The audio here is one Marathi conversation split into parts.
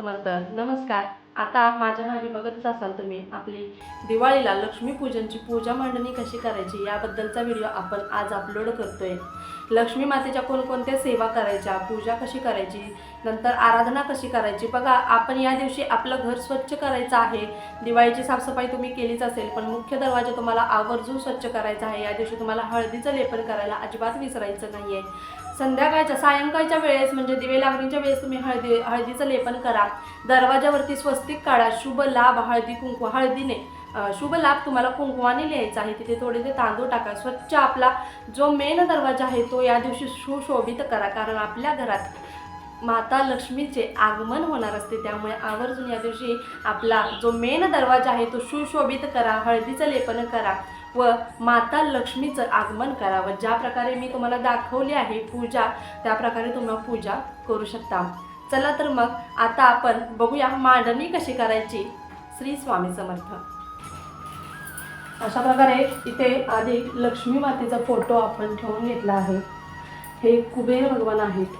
समर्थ. नमस्कार. आता माझ्या भावी बघतच असाल तुम्ही आपली दिवाळीला लक्ष्मीपूजनची पूजा मांडणी कशी करायची याबद्दलचा व्हिडिओ आपण आज अपलोड करतोय. लक्ष्मी मातेच्या कोणकोणत्या सेवा करायच्या पूजा कशी करायची नंतर आराधना कशी करायची बघा आपण या दिवशी आपलं घर स्वच्छ करायचं आहे. दिवाळीची साफसफाई तुम्ही केलीच असेल पण मुख्य दरवाजा तुम्हाला आवर्जून स्वच्छ करायचा आहे. या दिवशी तुम्हाला हळदीचं लेपन करायला अजिबात विसरायचं नाही आहे संध्याकाळच्या सायंकाळच्या वेळेस म्हणजे दिवे लागणीच्या वेळेस तुम्ही हळदी हळदीचं लेपन करा. दरवाजावरती स्वस्तिक काढा. शुभ लाभ हळदी कुंकू. हळदीने शुभ लाभ तुम्हाला कुंकवाने लिहायचा आहे. तिथे थोडेसे तांदूळ टाका. स्वच्छ आपला जो मेन दरवाजा आहे तो या दिवशी सुशोभित करा. कारण आपल्या घरात माता लक्ष्मीचे आगमन होणार असते. त्यामुळे आवर्जून या दिवशी आपला जो मेन दरवाजा आहे तो सुशोभित करा. हळदीचं लेपन करा. व माता लक्ष्मीचं आगमन करावं. ज्या प्रकारे मी तुम्हाला दाखवली आहे पूजा त्या प्रकारे तुम्ही पूजा करू शकता. चला तर मग आता आपण बघूया मांडणी कशी करायची. श्री स्वामी समर्थ. अशा प्रकारे इथे आधी लक्ष्मी मातेचा फोटो आपण ठेवून घेतला आहे. हे कुबेर भगवान आहेत.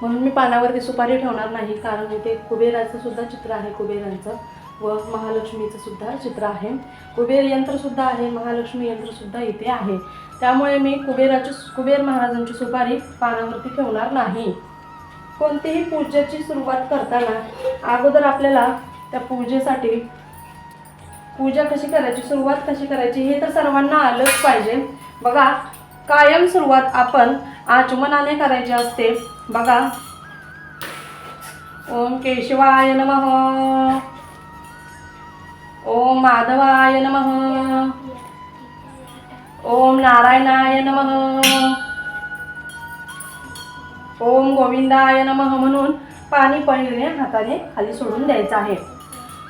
म्हणून मी पानावरती सुपारी ठेवणार नाही कारण इथे कुबेराचं सुद्धा चित्र आहे कुबेरांचं. व महालक्ष्मीचं सुद्धा चित्र आहे. कुबेर यंत्र सुद्धा आहे महालक्ष्मी यंत्र सुद्धा इथे आहे. त्यामुळे मी कुबेराची कुबेर महाराजांची सुपारी पानावरती ठेवणार नाही. कोणतीही पूजेची सुरुवात करताना अगोदर आपल्याला त्या पूजेसाठी पूजा कशी करायची सुरुवात कशी करायची हे तर सर्वांना आलंच पाहिजे. बघा कायम सुरुवात आपण आचमनाने करायची असते. बघा. ओम केशवाय नमः. ओम माधवाय नम। ओम नारायणाय नम। ओम गोविंदाय नम म्हणून पाणी पहिले हाताने खाली सोडून द्यायचं आहे.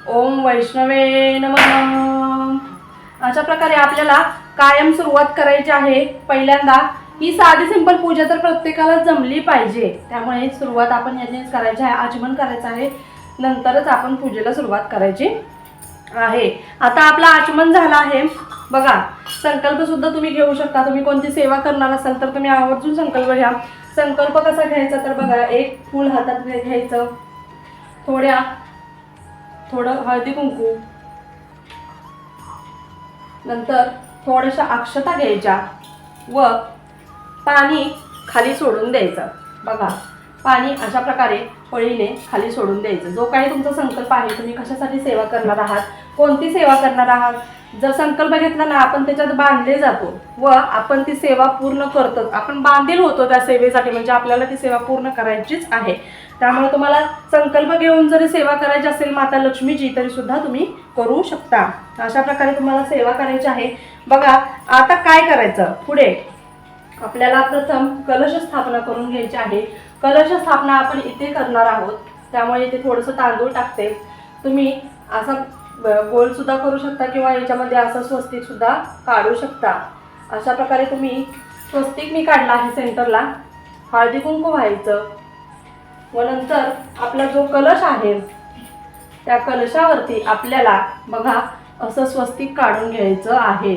ओम वैष्णवे नम. अशा प्रकारे आपल्याला कायम सुरुवात करायची आहे. पहिल्यांदा ही साधी सिंपल पूजा तर प्रत्येकाला जमली पाहिजे. त्यामुळे सुरुवात आपण यानेच करायची आहे आचमन करायचं आहे. नंतरच आपण पूजेला सुरुवात करायची. आहे. आता आपला आचमन झाला आहे. बघा संकल्प सुद्धा तुम्ही घेऊ शकता. तुम्ही कोणती सेवा करणार असाल तर तुम्ही आवर्जून संकल्प घ्या. संकल्प कसा घ्यायचा तर बघा एक फूल हातात घ्यायचं. थोड्या थोडं हळदी कुंकू. नंतर थोड्याशा अक्षता घ्यायच्या व पाणी खाली सोडून द्यायचं. बघा. पाणी अशा प्रकारे पळीने खाली सोडून द्यायचं. जो काही तुमचा संकल्प आहे तुम्ही कशासाठी सेवा करणार आहात कोणती सेवा करणार आहात जर संकल्प घेतला ना आपण त्याच्यात बांधले जातो व आपण ती सेवा पूर्ण करतो. आपण बांधील होतो त्या सेवेसाठी म्हणजे आपल्याला ती सेवा पूर्ण करायचीच आहे. त्यामुळे तुम्हाला संकल्प घेऊन जरी सेवा करायची असेल माता लक्ष्मीची तरी सुद्धा तुम्ही करू शकता. अशा प्रकारे तुम्हाला सेवा करायची आहे. बघा आता काय करायचं? पुढे. आपल्याला प्रथम कलश स्थापना करून घ्यायची आहे. कलश स्थापना आपण इथे करणार आहोत. त्यामुळे इथे थोडंसं तांदूळ टाकते. तुम्ही असा गोलसुद्धा गोल सुद्धा करू शकता किंवा याच्यामध्ये असं स्वस्तिक सुद्धा काढू शकता. अशा प्रकारे तुम्ही स्वस्तिक मी काढला आहे सेंटरला. हळदी कुंकू व्हायचं. व नंतर आपला जो कलश आहे त्या कलशावरती आपल्याला बघा असं स्वस्तिक काढून घ्यायचं आहे.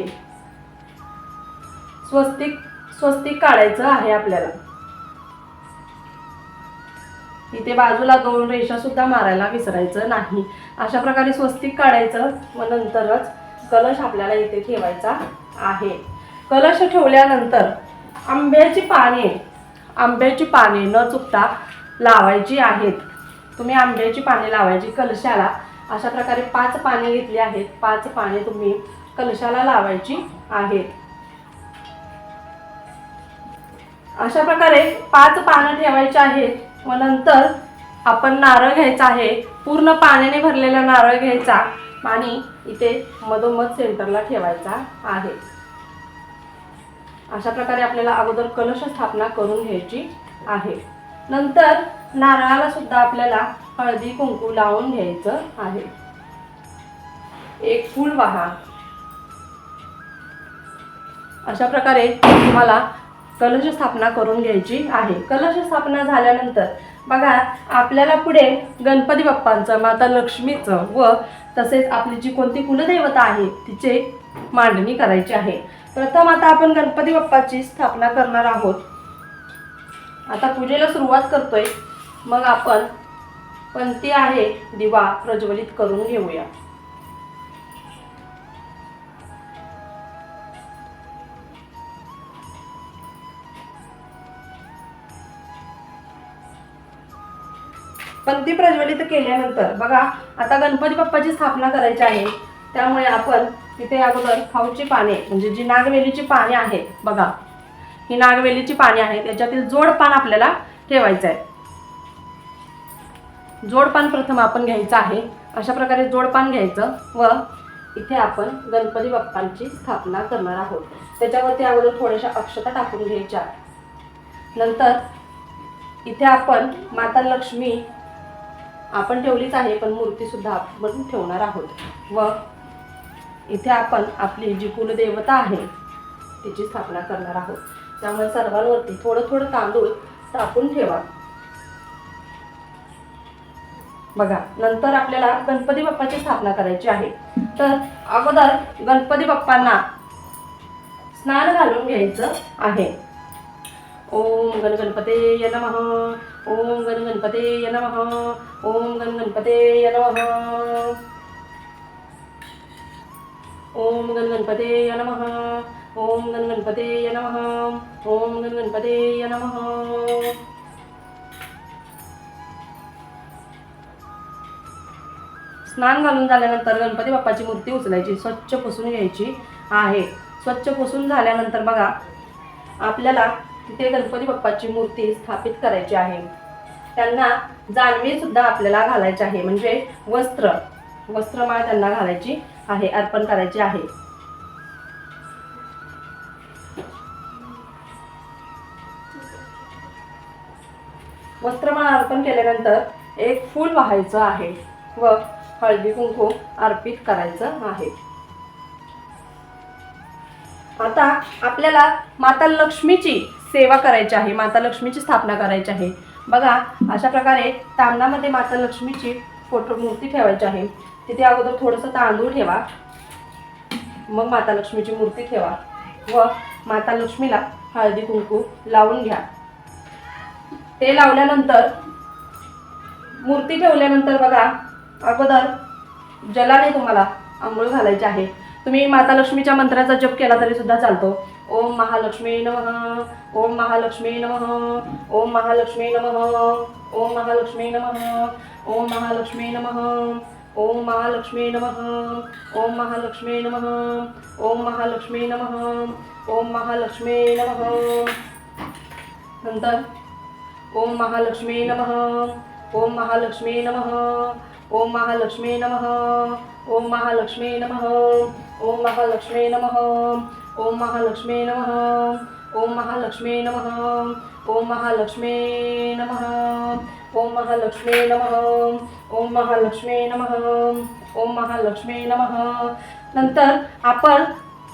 स्वस्तिक स्वस्तिक काढायचं आहे आपल्याला. इथे बाजूला दोन रेषा सुद्धा मारायला विसरायचं नाही. अशा प्रकारे स्वस्तिक काढायचं व नंतरच कलश आपल्याला इथे ठेवायचा आहे. कलश ठेवल्यानंतर आंब्याची पाने आंब्याची पाने न चुकता लावायची आहेत. तुम्ही आंब्याची पाने लावायची कलशाला. अशा प्रकारे पाच पाने घेतली आहेत. पाच पाने तुम्ही कलशाला लावायची आहेत. अशा प्रकारे पाच पानं ठेवायचे आहेत. व नंतर आपण नारळ घ्यायचा आहे. पूर्ण पाण्याने भरलेला नारळ घ्यायचा आणि इथे मधोमध सेंटरला ठेवायचा आहे. अशा प्रकारे आपल्याला अगोदर कलश स्थापना करून घ्यायची आहे. नंतर नारळाला सुद्धा आपल्याला हळदी कुंकू लावून घ्यायचं आहे. एक फूल वाहा. अशा प्रकारे तुम्हाला कलश स्थापना करून घ्यायची आहे. कलश स्थापना झाल्यानंतर बघा आपल्याला पुढे गणपती बाप्पांचं माता लक्ष्मीचं व तसेच आपली जी कोणती कुलदैवता आहे तिचे मांडणी करायची आहे. प्रथम आता आपण गणपती बाप्पाची स्थापना करणार आहोत. आता पूजेला सुरुवात करतोय. मग आपण पण ती आहे दिवा प्रज्वलित करून घेऊया. पण ती प्रज्वलित केल्यानंतर बघा आता गणपती बाप्पाची स्थापना करायची आहे. त्यामुळे आपण तिथे अगोदर खाऊची पाने म्हणजे जी नागवेलीची पाने आहेत बघा. ही नागवेलीची पाने आहेत त्याच्यातील जोडपान आपल्याला ठेवायचं आहे. जोडपान प्रथम आपण घ्यायचं आहे. अशा प्रकारे जोडपान घ्यायचं व इथे आपण गणपती बाप्पांची स्थापना करणार आहोत. त्याच्यावरती अगोदर थोड्याशा अक्षता टाकून घ्यायच्या. नंतर इथे आपण माता लक्ष्मी आपण ठेवलीच आहे पण मूर्तीसुद्धा आपण ठेवणार आहोत. व इथे आपण आपली जी कुलदेवता आहे तिची स्थापना करणार आहोत. त्यामुळे सर्वांवरती थोडं थोडं तांदूळ टाकून ठेवा. बघा नंतर आपल्याला गणपती बाप्पाची स्थापना करायची आहे. तर अगोदर गणपती बाप्पांना स्नान घालून घ्यायचं आहे. ओम गण गणपते नमः. ओम गण गणपते नम. ओम गण गणपते नम. ओम गण गणपते नम. ओम गण गणपते नम. ओम गण गणपते नम. स्नान घालून झाल्यानंतर गणपती बाप्पाची मूर्ती उचलायची स्वच्छ पुसून घ्यायची आहे. स्वच्छ पुसून झाल्यानंतर बघा आपल्याला तिथे गणपती बाप्पाची मूर्ती स्थापित करायची आहे. त्यांना जानवी सुद्धा आपल्याला घालायची आहे. म्हणजे वस्त्र वस्त्रमाळ त्यांना घालायची आहे अर्पण करायची आहे. वस्त्रमाळ अर्पण केल्यानंतर एक फूल वाहायचं आहे व हळदी कुंकू अर्पित करायचं आहे. आता आपल्याला माता लक्ष्मीची सेवा करायची आहे माता लक्ष्मीची स्थापना करायची आहे. बघा अशा प्रकारे तांबणामध्ये माता लक्ष्मीची फोटो मूर्ती ठेवायची आहे. तिथे अगोदर थोडंसं तांदूळ ठेवा. मग माता लक्ष्मीची मूर्ती ठेवा. व माता लक्ष्मीला हळदी कुंकू लावून घ्या. ते लावल्यानंतर मूर्ती ठेवल्यानंतर बघा अगोदर जलाने तुम्हाला आंघोळ घालायची आहे. तुम्ही माता लक्ष्मीच्या मंत्राचा जप केला तरी सुद्धा चालतो. ओम महालक्ष्मी नमः ओम महालक्ष्मी नमः ओम महालक्ष्मी नमः ओम महालक्ष्मी नमः ओम महालक्ष्मी नमः ओम महालक्ष्मी नमः ओम महालक्ष्मी नमः ओम महालक्ष्मी नमः ओम महालक्ष्मी नमः नंतर ओम महालक्ष्मी नमः ओम महालक्ष्मी नमः ओम महालक्ष्मी नमः ओम महालक्ष्मी नमः ओम महालक्ष्मी नमः ओम महालक्ष्मी नमः ओम महालक्ष्मी नमः ओम महालक्ष्मी नमः ओम महालक्ष्मी नमः ओम महालक्ष्मी नमः ओम महालक्ष्मी नमः नंतर आपण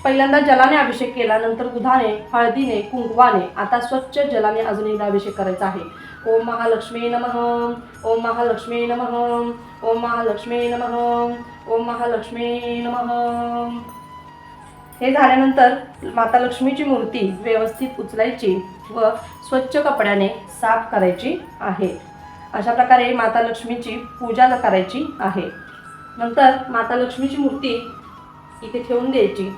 पहिल्यांदा जलाने अभिषेक केला नंतर दुधाने हळदीने कुंकवाने आता स्वच्छ जलाने अजून एकदा अभिषेक करायचा आहे ओम महालक्ष्मी नमः ओम महालक्ष्मी नमः ओम महालक्ष्मी नमः ओम महालक्ष्मी नमः हे झाल्यानंतर माता लक्ष्मीची मूर्ती व्यवस्थित उचलायची व स्वच्छ कपड्याने साफ करायची आहे. अशा प्रकारे माता लक्ष्मीची पूजा करायची आहे. नंतर माता लक्ष्मीची मूर्ती इथे ठेवून द्यायची.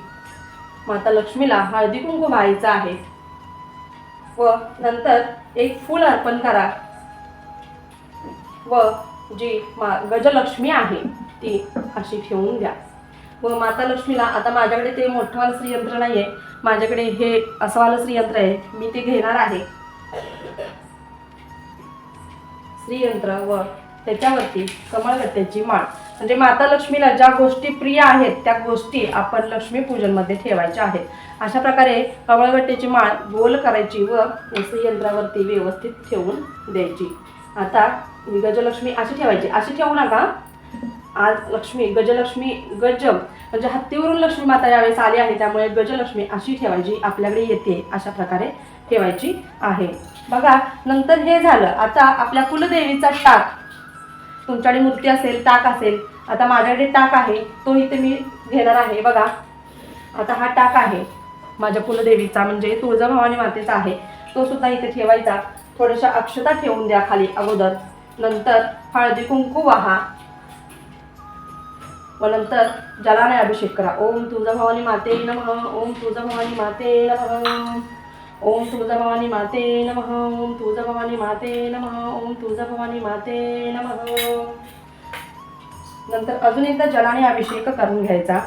माता लक्ष्मीला हळदी कुंकू व्हायचं आहे. व नंतर एक फूल अर्पण करा. व जी मा गजलक्ष्मी आहे ती अशी ठेवून द्या. व माता लक्ष्मीला आता माझ्याकडे ते मोठंवालं श्रीयंत्र नाही आहे माझ्याकडे हे असंवालं श्रीयंत्र आहे. मी ते घेणार आहे. श्रीयंत्र व त्याच्यावरती कमळगट्ट्याची माळ. म्हणजे माता लक्ष्मीला ज्या गोष्टी प्रिय आहेत त्या गोष्टी आपण लक्ष्मीपूजनमध्ये ठेवायच्या आहेत. अशा प्रकारे कमळगट्ट्याची माळ गोल करायची व श्रीयंत्रावरती व्यवस्थित ठेवून द्यायची. आता गजलक्ष्मी अशी ठेवायची. अशी ठेवू नका. आज लक्ष्मी गजलक्ष्मी गज म्हणजे हत्तीवरून लक्ष्मी माता यावेळेस आली आहे त्यामुळे गजलक्ष्मी अशी ठेवायची आपल्याकडे येते अशा प्रकारे ठेवायची आहे. बघा नंतर हे झालं. आता आपल्या कुलदेवीचा टाक. तुमच्याकडे मूर्ती असेल टाक असेल. आता माझ्याकडे टाक आहे तो इथे मी घेणार आहे. बघा आता हा टाक आहे. माझ्या कुलदेवीचा म्हणजे तुळजाभवानी मातेचा आहे. तो सुद्धा इथे ठेवायचा. थोड्याशा अक्षता ठेवून द्या खाली अगोदर. नंतर हळदी कुंकू वाहा. व नंतर जलाने अभिषेक करा. ओम तुळजाभवानी माते नमः. ओम तुळजाभवानी माते नम. ओम तुळजाभवानी माते नमः. ओम तुळजाभवानी माते नमः. ओम तुळजाभवानी माते नम. नंतर अजून एकदा जलाने अभिषेक करून घ्यायचा.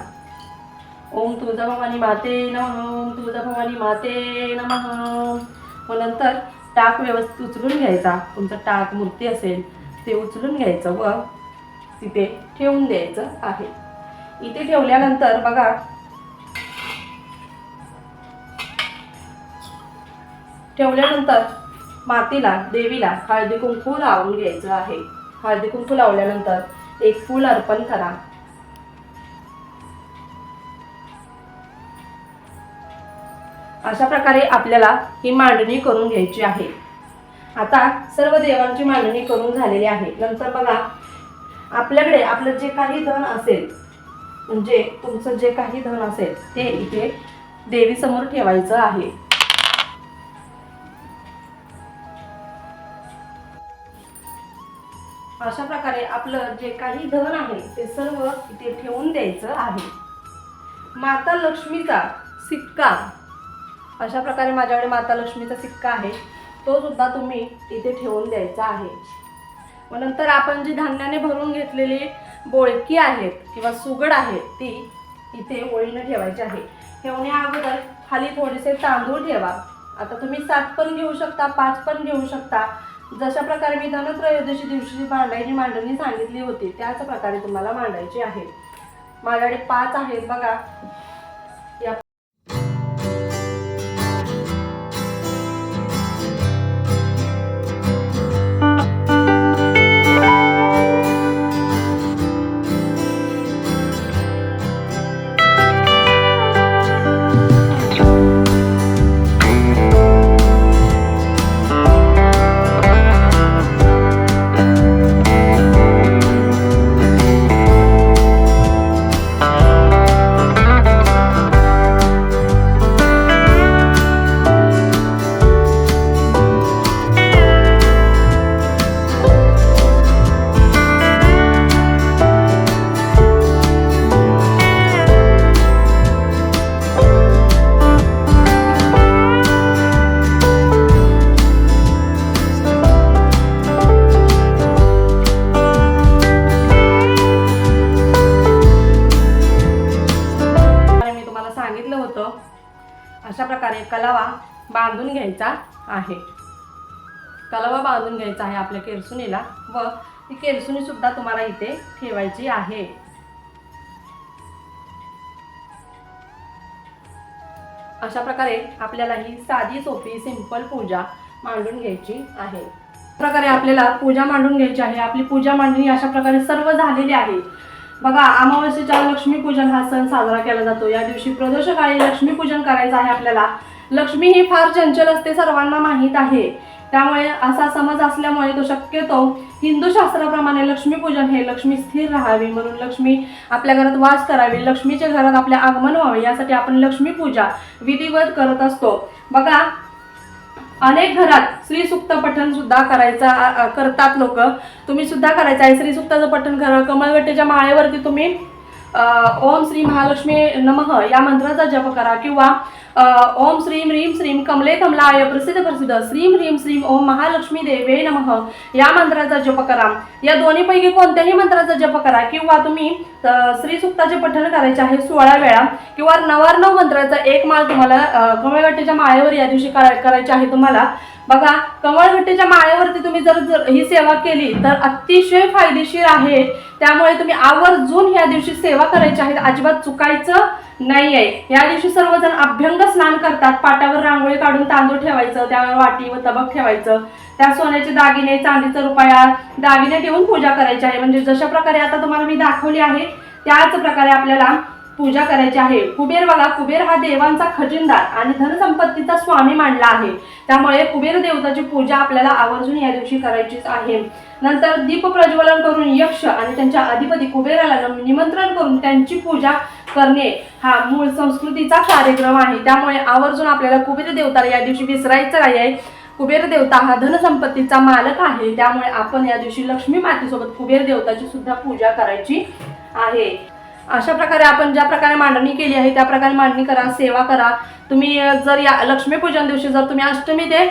ओम तुळजाभवानी माते नम. ओम तुळजाभवानी माते नम. व नंतर टाक व्यवस्थित उचलून घ्यायचा. तुमचं टाक मूर्ती असेल ते उचलून घ्यायचं व तिथे ठेवून द्यायचं आहे. इथे ठेवल्यानंतर बघा. ठेवल्यानंतर मातीला देवीला हळदी कुंकू लावून घ्यायचं आहे. हळदी कुंकू लावल्यानंतर एक फूल अर्पण करा. अशा प्रकारे आपल्याला ही मांडणी करून घ्यायची आहे. आता सर्व देवांची मांडणी करून झालेली आहे. नंतर बघा. आपल्याकडे आपलं जे काही धन असेल म्हणजे तुमचं जे काही धन असेल ते इथे देवीसमोर ठेवायचं आहे. अशा प्रकारे आपलं जे काही धन आहे ते सर्व इथे ठेवून द्यायचं आहे. माता लक्ष्मीचा सिक्का. अशा प्रकारे माझ्याकडे माता लक्ष्मीचा सिक्का आहे. तो सुद्धा तुम्ही इथे ठेवून द्यायचा आहे. मग नंतर आपण जी धान्याने भरून घेतलेली बोळकी आहेत किंवा सुगड आहेत ती इथे ओळीनं ठेवायची आहे. ठेवण्या अगोदर खाली थोडेसे तांदूळ ठेवा. आता तुम्ही सात पण घेऊ शकता पाच पण घेऊ शकता. जशा प्रकारे मी धनत्रयोदशी दिवशी मांडायची मांडणी सांगितली होती त्याच प्रकारे तुम्हाला मांडायची आहे. माझ्याकडे पाच आहेत बघा. कलवा बांधून घ्यायचा आहे आपल्या केरसुनीला व ती केरसुनी सुद्धा तुम्हाला इथे ठेवायची आहे. अशा प्रकारे आपल्याला ही साधी सोपी सिंपल पूजा मांडून घ्यायची आहे. प्रकारे आपल्याला पूजा मांडून घ्यायची आहे. आपली पूजा मांडणी अशा प्रकारे सर्व झालेली आहे. बघा अमावस्येच्या लक्ष्मीपूजन हा सण साजरा केला जातो. या दिवशी प्रदोषकाळी लक्ष्मीपूजन करायचं आहे आपल्याला. लक्ष्मी ही फार चंचल असते सर्वांना माहीत आहे. त्यामुळे असा समज असल्यामुळे तो शक्यतो हिंदू शास्त्राप्रमाणे लक्ष्मीपूजन हे लक्ष्मी स्थिर राहावी म्हणून लक्ष्मी आपल्या घरात वास करावी लक्ष्मीच्या घरात आपले आगमन व्हावे यासाठी आपण लक्ष्मीपूजा विधिवत करत असतो. बघा अनेक घरात श्री सुक्त पठण सुद्धा करायचा करतात लोक. तुम्ही सुद्धा करायचं आहे श्री सुक्ताचं पठण करा. कमळगट्टेच्या माळेवरती तुम्ही ओम श्री महालक्ष्मी नमः या मंत्राचा जप करा किंवा ओम श्रीम ह्रीम श्रीम कमले कमलाय प्रसिद्ध प्रसिद्ध. श्रीम ह्रीम श्रीम ओम महालक्ष्मी देवे नमः. या मंत्राचा जप करा. या दोन्हीपैकी कोणत्याही मंत्राचा जप करा किंवा तुम्ही श्रीसुक्ताचे श्री सुक्ताचे पठण करायचे आहे सोळा वेळा किंवा नवार्णव मंत्राचा एक माळ तुम्हाला कमळगट्टीच्या माळेवर या दिवशी करा- करायचे आहे तुम्हाला. बघा कमळगट्टेच्या माळेवरती तुम्ही जर जर ही सेवा केली तर अतिशय फायदेशीर आहे. त्यामुळे तुम्ही आवर्जून या दिवशी सेवा करायची आहे. अजिबात चुकायचं नाही आहे या दिवशी सर्वजण अभ्यंग स्नान करतात. पाटावर रांगोळी काढून तांदूळ ठेवायचं त्यावर वाटी व तबक ठेवायचं. त्या सोन्याचे दागिने चांदीचा रुपया दागिने ठेवून पूजा करायची आहे. म्हणजे जशा प्रकारे आता तुम्हाला मी दाखवली आहे त्याच प्रकारे आपल्याला पूजा करायची आहे. कुबेर बघा कुबेर हा देवांचा खजिनदार आणि धनसंपत्तीचा स्वामी मानला आहे. त्यामुळे कुबेर देवताची पूजा आपल्याला आवर्जून या दिवशी करायचीच आहे. नंतर दीप प्रज्वलन करून यक्ष आणि त्यांच्या अधिपती कुबेराला निमंत्रण करून त्यांची पूजा करणे हा मूळ संस्कृतीचा कार्यक्रम आहे. त्यामुळे आवर्जून आपल्याला कुबेर देवताला या दिवशी विसरायचं नाही आहे. कुबेर देवता हा धनसंपत्तीचा मालक आहे. त्यामुळे आपण या दिवशी लक्ष्मी मातेसोबत कुबेर देवताची सुद्धा पूजा करायची आहे. अशा प्रकारे आपण ज्या प्रकारे मांडणी केली आहे त्या प्रकारे मांडणी करा सेवा करा. तुम्ही जर या लक्ष्मीपूजन दिवशी जर तुम्ही अष्टमी ते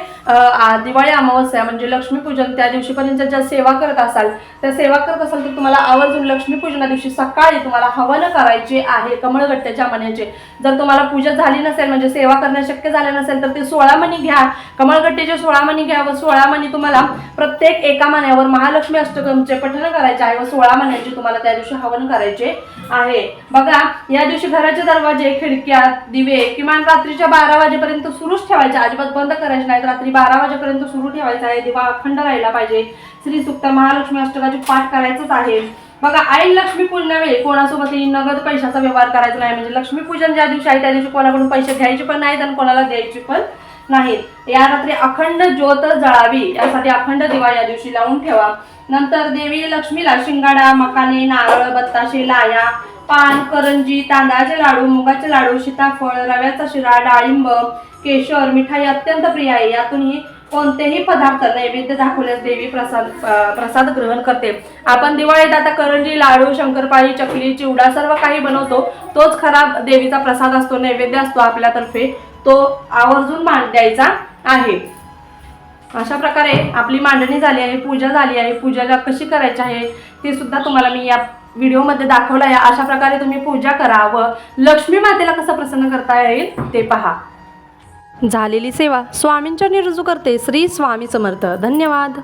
दिवाळी अमावस्या म्हणजे लक्ष्मीपूजन त्या दिवशीपर्यंत ज्या सेवा करत असाल त्या सेवा करत असाल तर तुम्हाला आवर्जून लक्ष्मीपूजना दिवशी सकाळी तुम्हाला हवन करायचे आहे कमळगट्ट्याच्या मण्याचे. जर तुम्हाला पूजा झाली नसेल म्हणजे सेवा करणे शक्य झाले नसेल तर ते सोळा मणी घ्या. कमळगट्टेचे सोळा मणी घ्या व सोळा मणी तुम्हाला प्रत्येक एका मण्यावर महालक्ष्मी अष्टकमचे पठण करायचे आहे व सोळा मण्याचे तुम्हाला त्या दिवशी हवन करायचे आहे. बघा या दिवशी घराचे दरवाजे खिडक्या दिवे किमान रात्री रात्रीच्या बारा वाजेपर्यंत सुरूच ठेवायचे. अजिबात बंद करायचे नाहीत. रात्री बारा वाजेपर्यंत सुरू ठेवायचा आहे. दिवा अखंड राहिला पाहिजे. श्री सुक्त महालक्ष्मी अष्टकाची पाठ करायचंच आहे. बघा आई लक्ष्मी पूजनावेळी कोणासोबतही नगद पैशाचा व्यवहार करायचा नाही. म्हणजे लक्ष्मी पूजन ज्या दिवशी आहे त्या दिवशी कोणाकडून पैसे घ्यायचे पण नाहीत आणि कोणाला द्यायचे पण नाहीत. या रात्री अखंड ज्योत जळावी. यासाठी अखंड दिवा या दिवशी लावून ठेवा. नंतर देवी लक्ष्मीला शिंगाडा मकाने नारळ बत्ताशे लाया पान करंजी तांदळाचे लाडू मुगाचे लाडू सीताफळ रव्याचा शिरा डाळिंब केशर मिठाई अत्यंत प्रिय आहे. यातूनही कोणतेही पदार्थ नैवेद्य दाखवल्यास देवी प्रसाद प्रसाद ग्रहण करते. आपण दिवाळीत आता करंजी लाडू शंकरपाळी चकली चिवडा सर्व काही बनवतो तोच खरा देवीचा प्रसाद असतो नैवेद्य असतो आपल्यातर्फे. तो आवर्जून मान द्यायचा आहे. अशा प्रकारे आपली मांडणी झाली आहे पूजा झाली आहे पूजाला कशी करायची आहे ते सुद्धा तुम्हाला मी या व्हिडिओमध्ये दाखवलं आहे. अशा प्रकारे तुम्ही पूजा करा व लक्ष्मी मातेला कसं प्रसन्न करता येईल ते पहा. झालेली सेवा स्वामींच्या निरुजू करते. श्री स्वामी समर्थ. धन्यवाद.